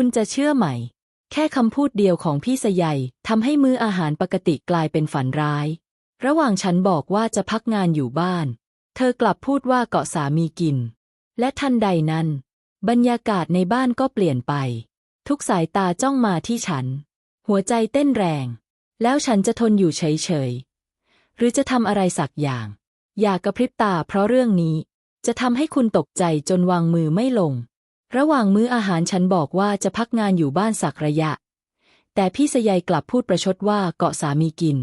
คุณจะเชื่อไหม แค่คำพูดเดียวของพี่สยัยทำให้มื้ออาหารปกติกลายเป็นฝันร้าย ระหว่างฉันบอกว่าจะพักงานอยู่บ้าน เธอกลับพูดว่าเกาะสามีกิน และทันใดนั้น บรรยากาศในบ้านก็เปลี่ยนไป ทุกสายตาจ้องมาที่ฉัน หัวใจเต้นแรง แล้วฉันจะทนอยู่เฉยๆ หรือจะทำอะไรสักอย่าง อย่ากระพริบตาเพราะเรื่องนี้จะทำให้คุณตกใจจนวางมือไม่ลง ระหว่างมื้ออาหารฉันบอกว่าจะพักงานอยู่บ้านสักระยะ แต่พี่สยัยกลับพูดประชดว่าเกาะสามีกิน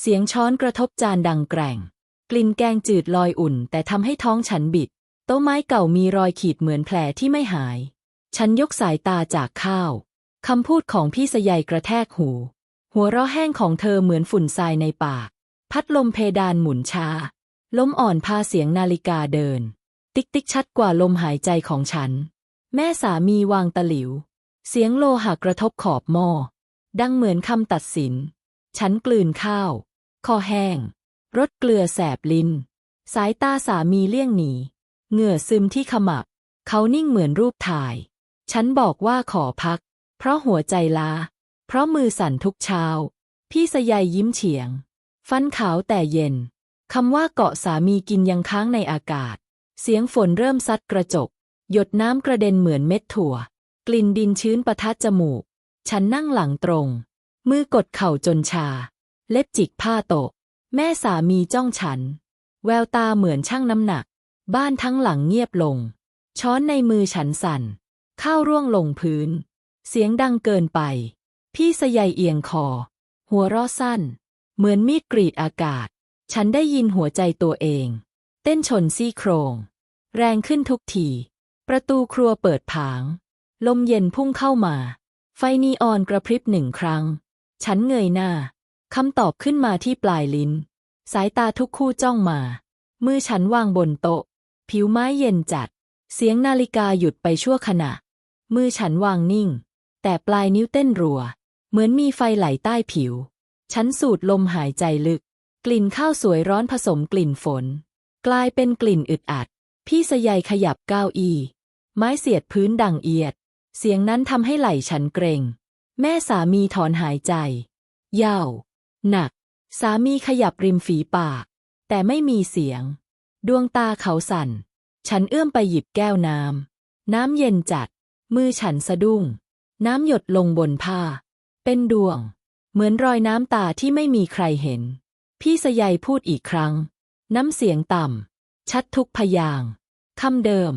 เสียงช้อนกระทบจานดังแกร่ง กลิ่นแกงจืดลอยอุ่น แต่ทำให้ท้องฉันบิด โต๊ะไม้เก่ามีรอยขีดเหมือนแผลที่ไม่หาย ฉันยกสายตาจากข้าวคำพูดของพี่สยัยกระแทกหู หัวเราะแห้งของเธอเหมือนฝุ่นทรายในปาก พัดลมเพดานหมุนชา ลมอ่อนพาเสียงนาฬิกาเดิน ติ๊กติ๊กชัดกว่าลมหายใจของฉัน แม่สามีวางตะหลิว เสียงโลหะกระทบขอบหม้อ ดังเหมือนคำตัดสิน ฉันกลืนข้าว คอแห้ง รสเกลือแสบลิ้น สายตาสามีเลี่ยงหนี เหงื่อซึมที่ขมับ เขานิ่งเหมือนรูปถ่าย ฉันบอกว่าขอพัก เพราะหัวใจลา เพราะมือสั่นทุกเช้า พี่สยัยยิ้มเฉียง ฟันขาวแต่เย็น คำว่าเกาะสามีกินยังค้างในอากาศ เสียงฝนเริ่มซัดกระจก หยดน้ำกระเด็นเหมือนเม็ดถั่ว กลิ่นดินชื้นประทัดจมูก ฉันนั่งหลังตรง มือกดเข่าจนชา เล็บจิกผ้าโตะ แม่สามีจ้องฉัน แววตาเหมือนช่างน้ำหนัก บ้านทั้งหลังเงียบลง ช้อนในมือฉันสั่น ข้าวร่วงลงพื้น เสียงดังเกินไป พี่สยัยเอียงคอ หัวราะสั้น เหมือนมีดกรีดอากาศ ฉันได้ยินหัวใจตัวเอง เต้นชนซี่โครง แรงขึ้นทุกที ประตูครัวเปิดผาง ลมเย็นพุ่งเข้ามา ไฟนีออนกระพริบหนึ่งครั้ง ฉันเงยหน้าคำตอบขึ้นมาที่ปลายลิ้น สายตาทุกคู่จ้องมา มือฉันวางบนโต๊ะ ผิวไม้เย็นจัด เสียงนาฬิกาหยุดไปชั่วขณะ มือฉันวางนิ่ง แต่ปลายนิ้วเต้นรัว เหมือนมีไฟไหลใต้ผิว ฉันสูดลมหายใจลึก กลิ่นข้าวสวยร้อนผสมกลิ่นฝน กลายเป็นกลิ่นอึดอัด พี่สยัยขยับก้าวอี้ ไม้เสียดพื้นดังเอียด เสียงนั้นทำให้ไหล่ฉันเกรงแม่สามีถอนหายใจยาวหนัก สามีขยับริมฝีปาก แต่ไม่มีเสียง ดวงตาเขาสั่น ฉันเอื้อมไปหยิบแก้วน้ำ น้ำเย็นจัด มือฉันสะดุ้ง น้ำหยดลงบนผ้า เป็นดวง เหมือนรอยน้ำตาที่ไม่มีใครเห็น พี่สยัยพูดอีกครั้ง น้ำเสียงต่ำชัดทุกพยางคำเดิม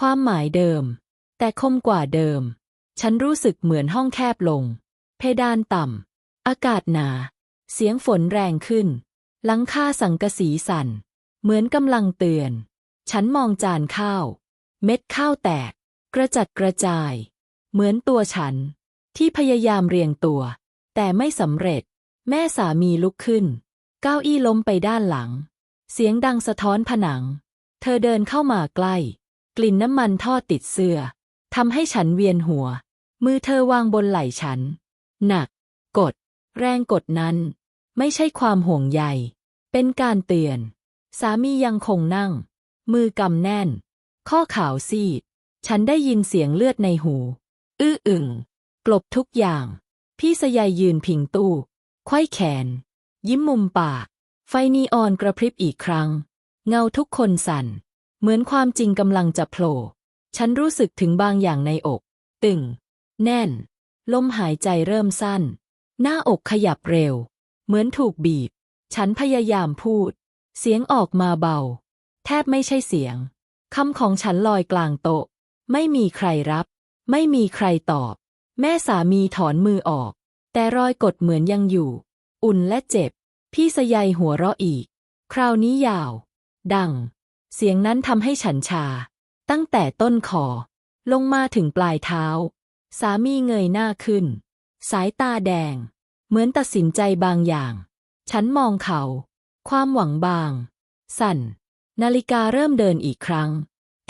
ความหมายเดิม แต่คมกว่าเดิม ฉันรู้สึกเหมือนห้องแคบลง เพดานต่ำ อากาศหนา เสียงฝนแรงขึ้น หลังคาสังกะสีสั่น เหมือนกำลังเตือน ฉันมองจานข้าว เม็ดข้าวแตก กระจัดกระจาย เหมือนตัวฉัน ที่พยายามเรียงตัว แต่ไม่สำเร็จ แม่สามีลุกขึ้น เก้าอี้ล้มไปด้านหลัง เสียงดังสะท้อนผนัง เธอเดินเข้ามาใกล้ กลิ่นน้ำมันทอดติดเสื้อทำให้ฉันเวียนหัว มือเธอวางบนไหล่ฉัน หนัก กด แรงกดนั้น ไม่ใช่ความห่วงใย เป็นการเตือน สามียังคงนั่ง มือกำแน่น ข้อขาวซีด ฉันได้ยินเสียงเลือดในหู อื้ออึงกลบทุกอย่าง พี่สยัยยืนพิงตู้ควยแขน ยิ้มมุมปาก ไฟนีออนกระพริบอีกครั้ง เงาทุกคนสั่น เหมือนความจริงกำลังจะโผล่ ฉันรู้สึกถึงบางอย่างในอก ตึง แน่น ลมหายใจเริ่มสั้น หน้าอกขยับเร็ว เหมือนถูกบีบ ฉันพยายามพูด เสียงออกมาเบา แทบไม่ใช่เสียง คำของฉันลอยกลางโต๊ะ ไม่มีใครรับ ไม่มีใครตอบ แม่สามีถอนมือออก แต่รอยกดเหมือนยังอยู่ อุ่นและเจ็บ พี่สยัยหัวเราะอีก คราวนี้ยาว ดัง เสียงนั้นทำให้ฉันชา ตั้งแต่ต้นคอลงมาถึงปลายเท้า สามีเงยหน้าขึ้น สายตาแดง เหมือนตัดสินใจบางอย่าง ฉันมองเขา ความหวังบาง สั่น นาฬิกาเริ่มเดินอีกครั้ง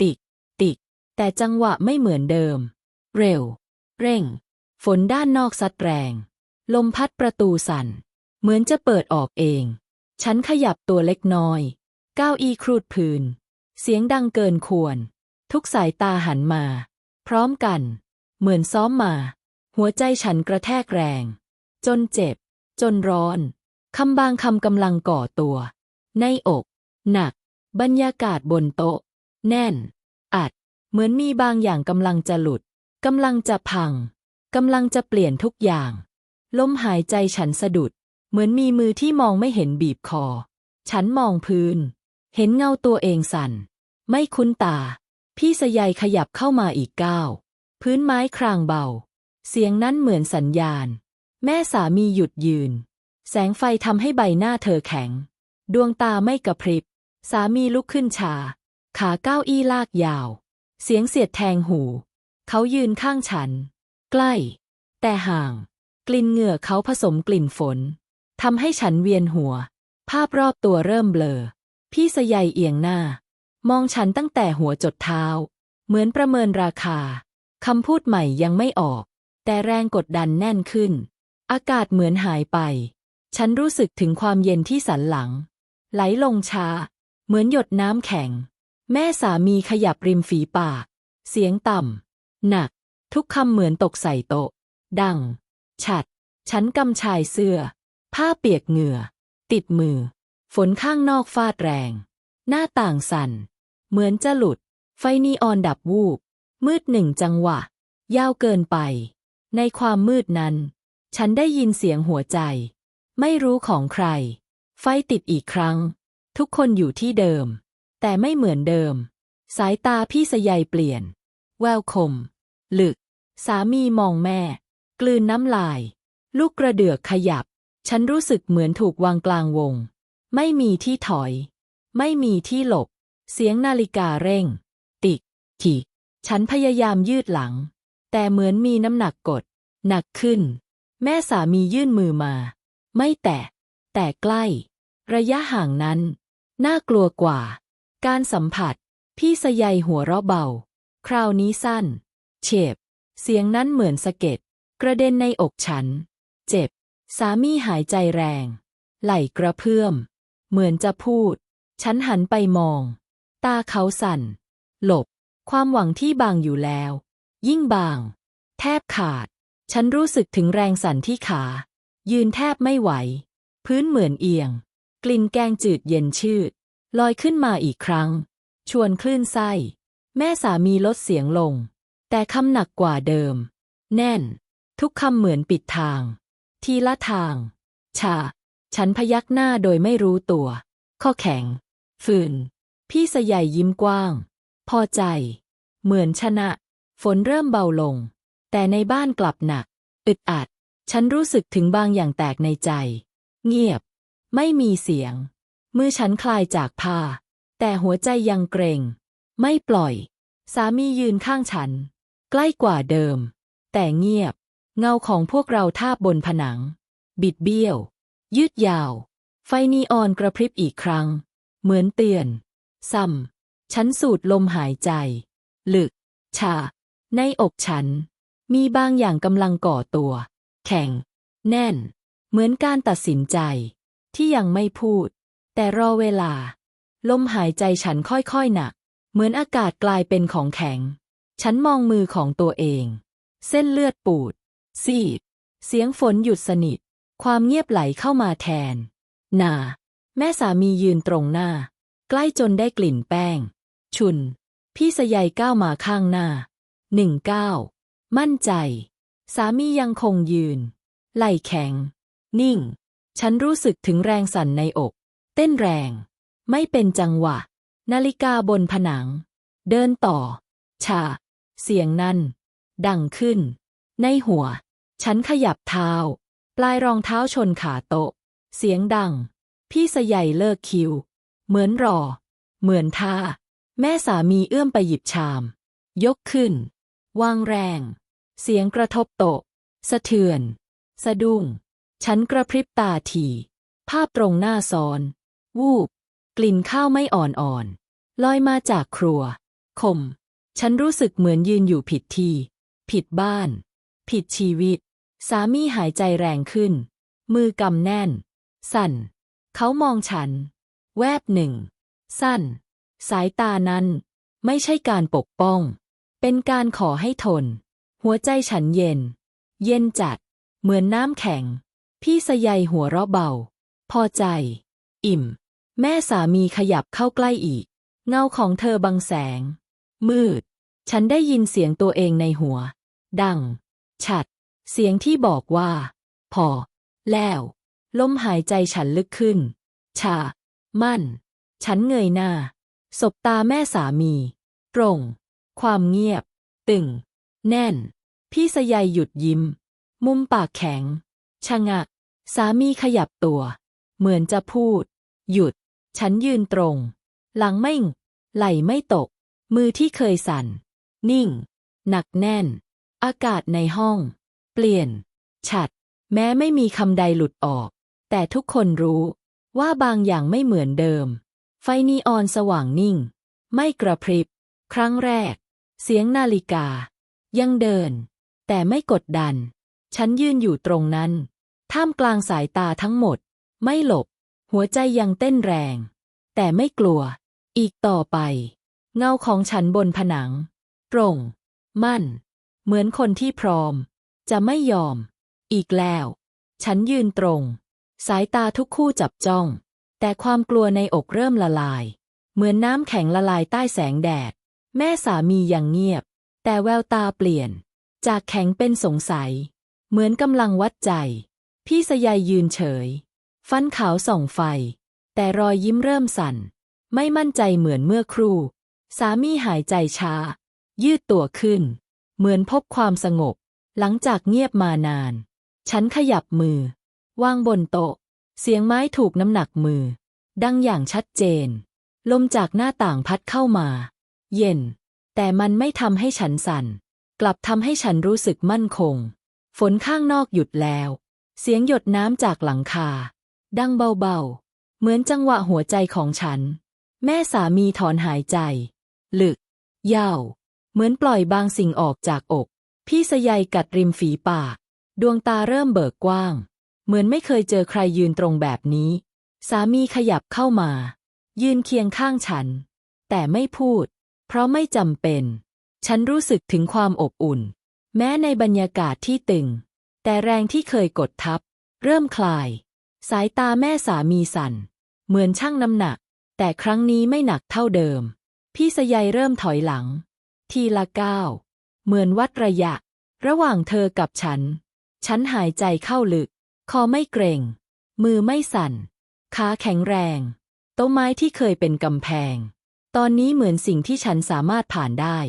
ติก ติก แต่จังหวะไม่เหมือนเดิม เร็ว เร่ง ฝนด้านนอกซัดแรง ลมพัดประตูสั่น เหมือนจะเปิดออกเอง ฉันขยับตัวเล็กน้อย ก้าวอีครูดพื้น เสียงดังเกินควร ทุกสายตาหันมา พร้อมกัน เหมือนซ้อมมา หัวใจฉันกระแทกแรง จนเจ็บ จนร้อน คำบางคำกำลังก่อตัว ในอก หนัก บรรยากาศบนโต๊ะ แน่น อัด เหมือนมีบางอย่างกำลังจะหลุดกำลังจะพังกำลังจะเปลี่ยนทุกอย่าง ลมหายใจฉันสะดุด เหมือนมีมือที่มองไม่เห็นบีบคอ ฉันมองพื้น เห็นเงาตัวเองสั่น ไม่คุ้นตา พี่สยายขยับเข้ามาอีกก้าว พื้นไม้ครางเบา เสียงนั้นเหมือนสัญญาณ แม่สามีหยุดยืน แสงไฟทำให้ใบหน้าเธอแข็ง ดวงตาไม่กระพริบ สามีลุกขึ้นชา ขาก้าวอี้ลากยาว เสียงเสียดแทงหู เขายืนข้างฉัน ใกล้ แต่ห่าง กลิ่นเหงื่อเขาผสมกลิ่นฝนทำให้ฉันเวียนหัว ภาพรอบตัวเริ่มเบลอ พี่สยายเอียงหน้า มองฉันตั้งแต่หัวจดเท้า เหมือนประเมินราคาคำพูดใหม่ยังไม่ออก แต่แรงกดดันแน่นขึ้น อากาศเหมือนหายไป ฉันรู้สึกถึงความเย็นที่สันหลัง ไหลลงช้า เหมือนหยดน้ำแข็ง แม่สามีขยับริมฝีปาก เสียงต่ำ หนัก ทุกคำเหมือนตกใส่โต๊ะ ดัง ฉัด ฉันกำชายเสื้อ ผ้าเปียกเหงื่อ ติดมือ ฝนข้างนอกฟาดแรง หน้าต่างสั่น เหมือนจะหลุด ไฟนีออนดับวูบ มืดหนึ่งจังหวะ ยาวเกินไป ในความมืดนั้น ฉันได้ยินเสียงหัวใจ ไม่รู้ของใคร ไฟติดอีกครั้ง ทุกคนอยู่ที่เดิม แต่ไม่เหมือนเดิม สายตาพี่สยายเปลี่ยน แววคมหลึก สามีมองแม่ กลืนน้ำลาย ลูกกระเดือกขยับ ฉันรู้สึกเหมือนถูกวางกลางวง ไม่มีที่ถอย ไม่มีที่หลบ เสียงนาฬิกาเร่ง ติกทีฉันพยายามยืดหลัง แต่เหมือนมีน้ำหนักกด หนักขึ้น แม่สามียื่นมือมา ไม่แตะ แต่ใกล้ ระยะห่างนั้น น่ากลัวกว่า การสัมผัส พี่สยายหัวเราะเบา คราวนี้สั้น เฉบเสียงนั้นเหมือนสะเก็ด กระเด็นในอกฉัน เจ็บ สามีหายใจแรง ไหล่กระเพื่อม เหมือนจะพูด ฉันหันไปมอง ตาเขาสั่น หลบ ความหวังที่บางอยู่แล้ว ยิ่งบาง แทบขาด ฉันรู้สึกถึงแรงสั่นที่ขา ยืนแทบไม่ไหว พื้นเหมือนเอียง กลิ่นแกงจืดเย็นชืด ลอยขึ้นมาอีกครั้ง ชวนคลื่นไส้ แม่สามีลดเสียงลง แต่คำหนักกว่าเดิม แน่น ทุกคำเหมือนปิดทาง ทีละทาง ชา ฉันพยักหน้าโดยไม่รู้ตัว ข้อแข็ง ฝืน พี่สยายยิ้มกว้าง พอใจ เหมือนชนะ ฝนเริ่มเบาลง แต่ในบ้านกลับหนัก อึดอัด ฉันรู้สึกถึงบางอย่างแตกในใจ เงียบ ไม่มีเสียง มือฉันคลายจากผ้า แต่หัวใจยังเกรง ไม่ปล่อย สามียืนข้างฉัน ใกล้กว่าเดิม แต่เงียบ เงาของพวกเราทาบบนผนัง บิดเบี้ยว ยืดยาว ไฟนีออนกระพริบอีกครั้ง เหมือนเตือน ซ้ำฉันสูดลมหายใจ ลึก ชา ในอกฉัน มีบางอย่างกำลังก่อตัว แข็ง แน่น เหมือนการตัดสินใจ ที่ยังไม่พูด แต่รอเวลา ลมหายใจฉันค่อยๆหนัก เหมือนอากาศกลายเป็นของแข็ง ฉันมองมือของตัวเอง เส้นเลือดปูด ซีด เสียงฝนหยุดสนิท ความเงียบไหลเข้ามาแทน นา แม่สามียืนตรงหน้า ใกล้จนได้กลิ่นแป้ง ชุน พี่สยายก้าวมาข้างหน้าหนึ่งก้าวมั่นใจ สามียังคงยืน ไหล่แข็ง นิ่ง ฉันรู้สึกถึงแรงสั่นในอก เต้นแรง ไม่เป็นจังหวะ นาฬิกาบนผนัง เดินต่อ ชา เสียงนั้น ดังขึ้น ในหัว ฉันขยับเท้า ปลายรองเท้าชนขาโต๊ะ เสียงดัง พี่สยายเลิกคิว เหมือนรอ เหมือนท่า แม่สามีเอื้อมไปหยิบชาม ยกขึ้น วางแรง เสียงกระทบโต๊ะ สะเทือน สะดุ้ง ฉันกระพริบตาที ภาพตรงหน้าซ้อน วูบ กลิ่นข้าวไม่อ่อนๆ ลอยมาจากครัว คม ฉันรู้สึกเหมือนยืนอยู่ผิดที่ ผิดบ้าน ผิดชีวิต สามีหายใจแรงขึ้น มือกำแน่น สั่น เขามองฉัน แวบหนึ่ง สั้น สายตานั้นไม่ใช่การปกป้อง เป็นการขอให้ทน หัวใจฉันเย็น เย็นจัด เหมือนน้ำแข็ง พี่สยายหัวเราะเบา พอใจ อิ่ม แม่สามีขยับเข้าใกล้อีก เงาของเธอบังแสง มืด ฉันได้ยินเสียงตัวเองในหัว ดัง ฉัด เสียงที่บอกว่า พอ แล้วลมหายใจฉันลึกขึ้น ชา มั่น ฉันเงยหน้า สบตาแม่สามี ตรง ความเงียบ ตึง แน่น พี่สยายหยุดยิ้ม มุมปากแข็ง ชะงักสามีขยับตัว เหมือนจะพูด หยุด ฉันยืนตรง หลังไม่งไหลไม่ตก มือที่เคยสั่น นิ่ง หนักแน่น อากาศในห้อง เปลี่ยน ฉัด แม้ไม่มีคำใดหลุดออก แต่ทุกคนรู้ว่าบางอย่างไม่เหมือนเดิม ไฟนีออนสว่างนิ่ง ไม่กระพริบ ครั้งแรก เสียงนาฬิกา ยังเดิน แต่ไม่กดดัน ฉันยืนอยู่ตรงนั้น ท่ามกลางสายตาทั้งหมด ไม่หลบ หัวใจยังเต้นแรง แต่ไม่กลัว อีกต่อไป เงาของฉันบนผนัง ตรง มั่น เหมือนคนที่พร้อม จะไม่ยอม อีกแล้ว ฉันยืนตรง สายตาทุกคู่จับจ้อง แต่ความกลัวในอกเริ่มละลาย เหมือนน้ำแข็งละลายใต้แสงแดด แม่สามียังเงียบ แต่แววตาเปลี่ยน จากแข็งเป็นสงสัย เหมือนกำลังวัดใจ พี่สยายยืนเฉย ฟันขาวส่องไฟ แต่รอยยิ้มเริ่มสั่น ไม่มั่นใจเหมือนเมื่อครู่ สามีหายใจช้า ยืดตัวขึ้น เหมือนพบความสงบ หลังจากเงียบมานาน ฉันขยับมือ วางบนโต๊ะ เสียงไม้ถูกน้ำหนักมือ ดังอย่างชัดเจน ลมจากหน้าต่างพัดเข้ามา เย็น แต่มันไม่ทำให้ฉันสั่น กลับทำให้ฉันรู้สึกมั่นคง ฝนข้างนอกหยุดแล้ว เสียงหยดน้ำจากหลังคา ดังเบาๆ เหมือนจังหวะหัวใจของฉัน แม่สามีถอนหายใจ ลึก ยาว เหมือนปล่อยบางสิ่งออกจากอก พี่สยายกัดริมฝีปาก ดวงตาเริ่มเบิกกว้าง เหมือนไม่เคยเจอใครยืนตรงแบบนี้ สามีขยับเข้ามา ยืนเคียงข้างฉัน แต่ไม่พูด เพราะไม่จำเป็น ฉันรู้สึกถึงความอบอุ่น แม้ในบรรยากาศที่ตึง แต่แรงที่เคยกดทับ เริ่มคลาย สายตาแม่สามีสั่น เหมือนชั่งน้ำหนัก แต่ครั้งนี้ไม่หนักเท่าเดิม พี่สยายเริ่มถอยหลัง ทีละก้าว เหมือนวัดระยะ ระหว่างเธอกับฉัน ฉันหายใจเข้าลึก คอไม่เกรงมือไม่สั่น ขาแข็งแรง โต๊ะไม้ที่เคยเป็นกำแพง ตอนนี้เหมือนสิ่งที่ฉันสามารถผ่านได้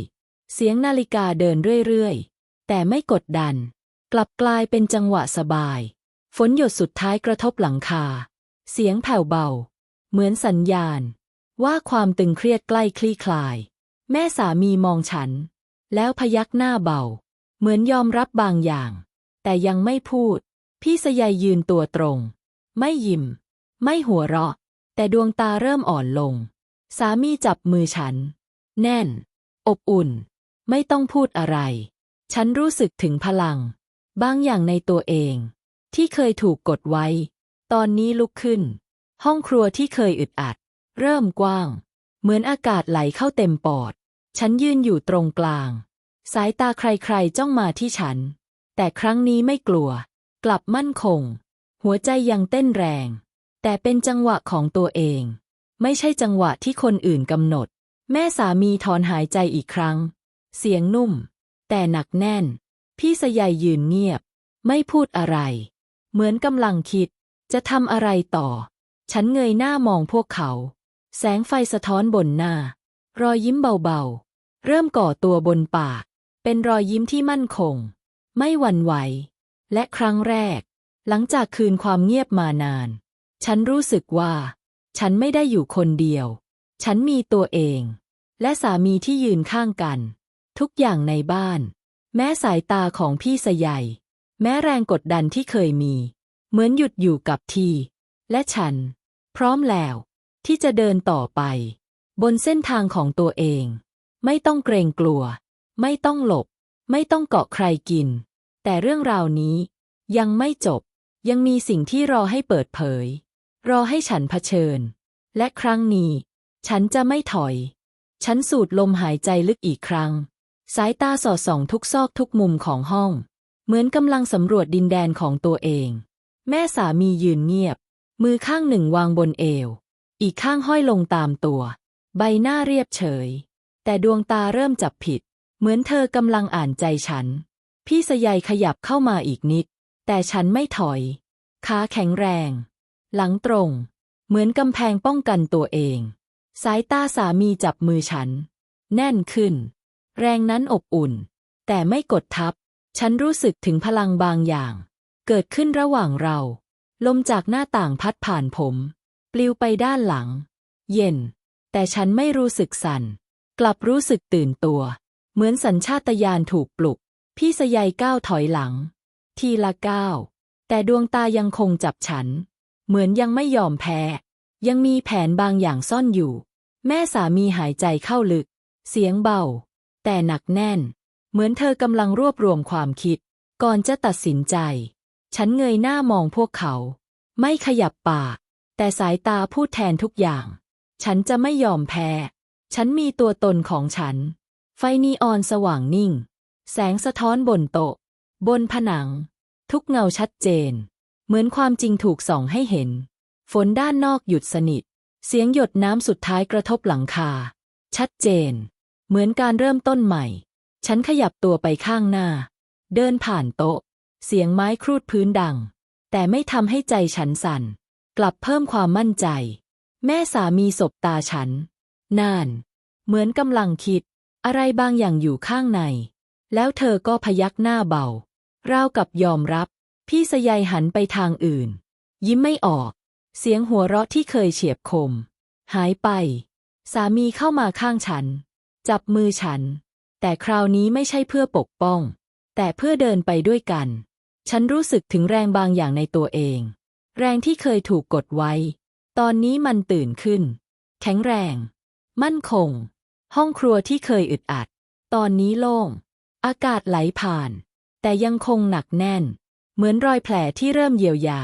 เสียงนาฬิกาเดินเรื่อยๆ แต่ไม่กดดัน กลับกลายเป็นจังหวะสบาย ฝนหยดสุดท้ายกระทบหลังคา เสียงแผ่วเบา เหมือนสัญญาณ ว่าความตึงเครียดใกล้คลี่คลาย แม่สามีมองฉัน แล้วพยักหน้าเบา เหมือนยอมรับบางอย่าง แต่ยังไม่พูด พี่สยายยืนตัวตรง ไม่ยิ้ม ไม่หัวเราะ แต่ดวงตาเริ่มอ่อนลง สามีจับมือฉัน แน่น อบอุ่น ไม่ต้องพูดอะไร ฉันรู้สึกถึงพลัง บางอย่างในตัวเอง ที่เคยถูกกดไว้ ตอนนี้ลุกขึ้น ห้องครัวที่เคยอึดอัด เริ่มกว้าง เหมือนอากาศไหลเข้าเต็มปอด ฉันยืนอยู่ตรงกลาง สายตาใครๆจ้องมาที่ฉัน แต่ครั้งนี้ไม่กลัว กลับมั่นคง หัวใจยังเต้นแรง แต่เป็นจังหวะของตัวเอง ไม่ใช่จังหวะที่คนอื่นกำหนด แม่สามีถอนหายใจอีกครั้ง เสียงนุ่ม แต่หนักแน่น พี่สยายยืนเงียบ ไม่พูดอะไร เหมือนกำลังคิด จะทำอะไรต่อ ฉันเงยหน้ามองพวกเขา แสงไฟสะท้อนบนหน้า รอยยิ้มเบาๆ เริ่มก่อตัวบนปาก เป็นรอยยิ้มที่มั่นคง ไม่หวั่นไหว และครั้งแรก หลังจากคืนความเงียบมานาน ฉันรู้สึกว่า ฉันไม่ได้อยู่คนเดียว ฉันมีตัวเอง และสามีที่ยืนข้างกัน ทุกอย่างในบ้าน แม้สายตาของพี่สยายแม้แรงกดดันที่เคยมี เหมือนหยุดอยู่กับที่ และฉัน พร้อมแล้ว ที่จะเดินต่อไป บนเส้นทางของตัวเอง ไม่ต้องเกรงกลัว ไม่ต้องหลบ ไม่ต้องเกาะใครกิน แต่เรื่องราวนี้ยังไม่จบ ยังมีสิ่งที่รอให้เปิดเผย รอให้ฉันเผชิญ และครั้งนี้ ฉันจะไม่ถอย ฉันสูดลมหายใจลึกอีกครั้ง สายตาสอดส่องทุกซอกทุกมุมของห้อง เหมือนกำลังสำรวจดินแดนของตัวเอง แม่สามียืนเงียบ มือข้างหนึ่งวางบนเอว อีกข้างห้อยลงตามตัว ใบหน้าเรียบเฉย แต่ดวงตาเริ่มจับผิด เหมือนเธอกำลังอ่านใจฉัน พี่สยายขยับเข้ามาอีกนิด แต่ฉันไม่ถอย ขาแข็งแรง หลังตรง เหมือนกำแพงป้องกันตัวเอง สายตาสามีจับมือฉัน แน่นขึ้น แรงนั้นอบอุ่น แต่ไม่กดทับ ฉันรู้สึกถึงพลังบางอย่าง เกิดขึ้นระหว่างเรา ลมจากหน้าต่างพัดผ่านผม ปลิวไปด้านหลัง เย็น แต่ฉันไม่รู้สึกสั่น กลับรู้สึกตื่นตัว เหมือนสัญชาตญาณถูกปลุก พี่สยายก้าวถอยหลัง ทีละก้าว แต่ดวงตายังคงจับฉัน เหมือนยังไม่ยอมแพ้ ยังมีแผนบางอย่างซ่อนอยู่ แม่สามีหายใจเข้าลึก เสียงเบา แต่หนักแน่น เหมือนเธอกำลังรวบรวมความคิด ก่อนจะตัดสินใจ ฉันเงยหน้ามองพวกเขา ไม่ขยับปาก แต่สายตาพูดแทนทุกอย่าง ฉันจะไม่ยอมแพ้ ฉันมีตัวตนของฉัน ไฟนีออนสว่างนิ่ง แสงสะท้อนบนโต๊ะ บนผนัง ทุกเงาชัดเจน เหมือนความจริงถูกส่องให้เห็น ฝนด้านนอกหยุดสนิท เสียงหยดน้ำสุดท้ายกระทบหลังคา ชัดเจน เหมือนการเริ่มต้นใหม่ ฉันขยับตัวไปข้างหน้า เดินผ่านโต๊ะ เสียงไม้ครูดพื้นดัง แต่ไม่ทำให้ใจฉันสั่น กลับเพิ่มความมั่นใจ แม่สามีสบตาฉัน นานเหมือนกำลังคิด อะไรบางอย่างอยู่ข้างใน แล้วเธอก็พยักหน้าเบา ราวกับยอมรับ พี่สยายหันไปทางอื่น ยิ้มไม่ออก เสียงหัวเราะที่เคยเฉียบคม หายไป สามีเข้ามาข้างฉัน จับมือฉัน แต่คราวนี้ไม่ใช่เพื่อปกป้อง แต่เพื่อเดินไปด้วยกัน ฉันรู้สึกถึงแรงบางอย่างในตัวเอง แรงที่เคยถูกกดไว้ ตอนนี้มันตื่นขึ้น แข็งแรง มั่นคง ห้องครัวที่เคยอึดอัด ตอนนี้โล่ง อากาศไหลผ่าน แต่ยังคงหนักแน่น เหมือนรอยแผลที่เริ่มเยียวยา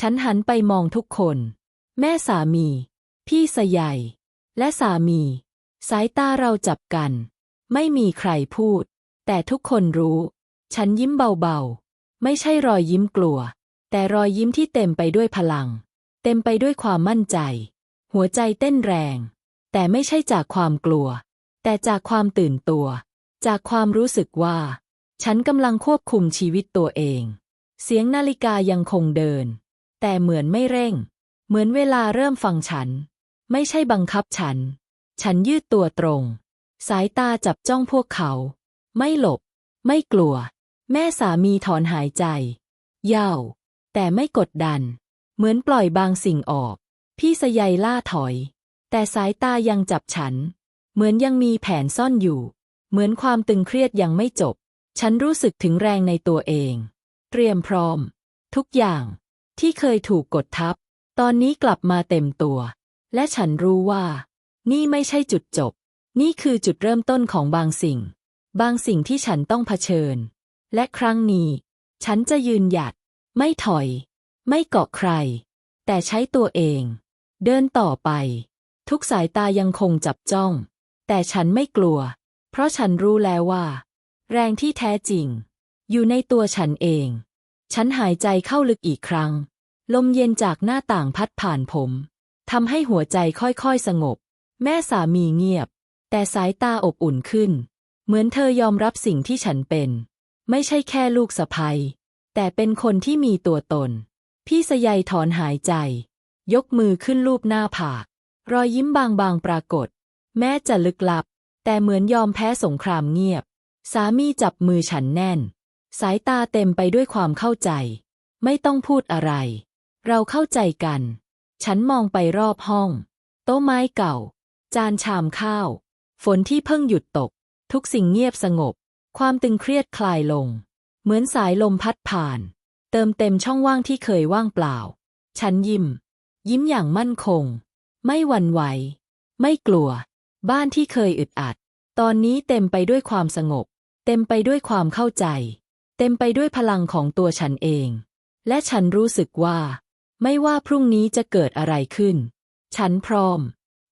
ฉันหันไปมองทุกคน แม่สามี พี่สยายและสามี สายตาเราจับกัน ไม่มีใครพูด แต่ทุกคนรู้ ฉันยิ้มเบาๆ ไม่ใช่รอยยิ้มกลัว แต่รอยยิ้มที่เต็มไปด้วยพลัง เต็มไปด้วยความมั่นใจ หัวใจเต้นแรง แต่ไม่ใช่จากความกลัว แต่จากความตื่นตัว จากความรู้สึกว่า ฉันกำลังควบคุมชีวิตตัวเอง เสียงนาฬิกายังคงเดิน แต่เหมือนไม่เร่ง เหมือนเวลาเริ่มฟังฉัน ไม่ใช่บังคับฉัน ฉันยืดตัวตรง สายตาจับจ้องพวกเขา ไม่หลบ ไม่กลัว แม่สามีถอนหายใจยาวแต่ไม่กดดัน เหมือนปล่อยบางสิ่งออก พี่สยายล่าถอย แต่สายตายังจับฉัน เหมือนยังมีแผนซ่อนอยู่ เหมือนความตึงเครียดยังไม่จบ ฉันรู้สึกถึงแรงในตัวเอง เตรียมพร้อม ทุกอย่างที่เคยถูกกดทับ ตอนนี้กลับมาเต็มตัว และฉันรู้ว่า นี่ไม่ใช่จุดจบ นี่คือจุดเริ่มต้นของบางสิ่ง บางสิ่งที่ฉันต้องเผชิญ และครั้งนี้ ฉันจะยืนหยัด ไม่ถอย ไม่เกาะใคร แต่ใช้ตัวเอง เดินต่อไป ทุกสายตายังคงจับจ้อง แต่ฉันไม่กลัว เพราะฉันรู้แล้วว่า แรงที่แท้จริง อยู่ในตัวฉันเอง ฉันหายใจเข้าลึกอีกครั้ง ลมเย็นจากหน้าต่างพัดผ่านผมทำให้หัวใจค่อยๆสงบ แม่สามีเงียบ แต่สายตาอบอุ่นขึ้น เหมือนเธอยอมรับสิ่งที่ฉันเป็น ไม่ใช่แค่ลูกสะใภ้แต่เป็นคนที่มีตัวตน พี่สยายถอนหายใจ ยกมือขึ้นลูบหน้าผาก รอยยิ้มบางๆปรากฏ แม้จะลึกลับ แต่เหมือนยอมแพ้สงครามเงียบ สามีจับมือฉันแน่น สายตาเต็มไปด้วยความเข้าใจ ไม่ต้องพูดอะไร เราเข้าใจกัน ฉันมองไปรอบห้อง โต๊ะไม้เก่า จานชามข้าว ฝนที่เพิ่งหยุดตก ทุกสิ่งเงียบสงบ ความตึงเครียดคลายลง เหมือนสายลมพัดผ่าน เติมเต็มช่องว่างที่เคยว่างเปล่า ฉันยิ้ม ยิ้มอย่างมั่นคง ไม่หวั่นไหว ไม่กลัว บ้านที่เคยอึดอัด ตอนนี้เต็มไปด้วยความสงบ เต็มไปด้วยความเข้าใจ เต็มไปด้วยพลังของตัวฉันเอง และฉันรู้สึกว่า ไม่ว่าพรุ่งนี้จะเกิดอะไรขึ้น ฉันพร้อม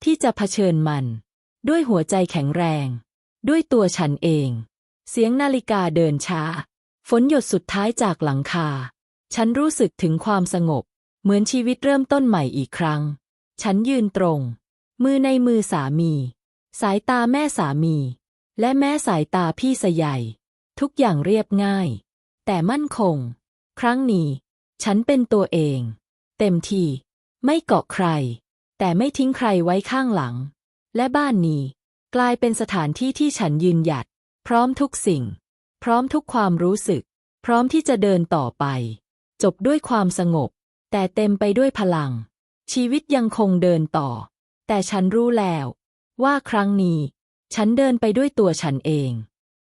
ที่จะเผชิญมัน ด้วยหัวใจแข็งแรง ด้วยตัวฉันเอง เสียงนาฬิกาเดินช้า ฝนหยดสุดท้ายจากหลังคา ฉันรู้สึกถึงความสงบ เหมือนชีวิตเริ่มต้นใหม่อีกครั้ง ฉันยืนตรง มือในมือสามี สายตาแม่สามี และแม้สายตาพี่สะใหญ่ทุกอย่างเรียบง่าย แต่มั่นคง ครั้งนี้ ฉันเป็นตัวเอง เต็มที่ ไม่เกาะใคร แต่ไม่ทิ้งใครไว้ข้างหลัง และบ้านนี้ กลายเป็นสถานที่ที่ฉันยืนหยัด พร้อมทุกสิ่ง พร้อมทุกความรู้สึก พร้อมที่จะเดินต่อไป จบด้วยความสงบ แต่เต็มไปด้วยพลัง ชีวิตยังคงเดินต่อ แต่ฉันรู้แล้ว ว่าครั้งนี้ ฉันเดินไปด้วยตัวฉันเอง